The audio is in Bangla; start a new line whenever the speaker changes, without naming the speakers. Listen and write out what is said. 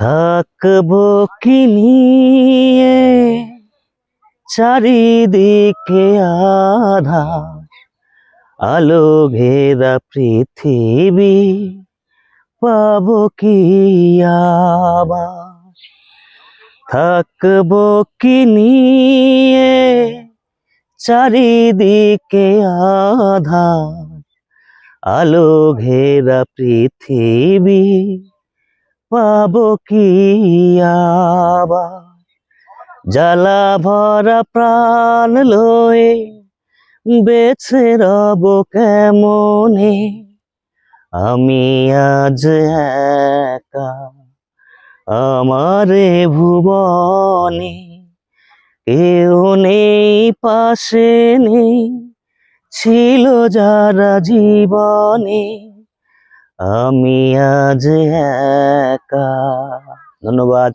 থাকব কি নিয়ে? চারিদিকে আধা আলো ঘেরা পৃথিবী, পাবো কি আবার? থাকব কি চারিদিকে আধা আলো ঘেরা পৃথিবী পাবো কি আবার? জ্বালা ভরা প্রাণ লয়ে বেছে রব কেমনে? আমি আজ একা আমারে ভুবনে। কেউ নেই, পাশে নেই, ছিল যারা জীবনে। আমি আজ একা। ধন্যবাদ।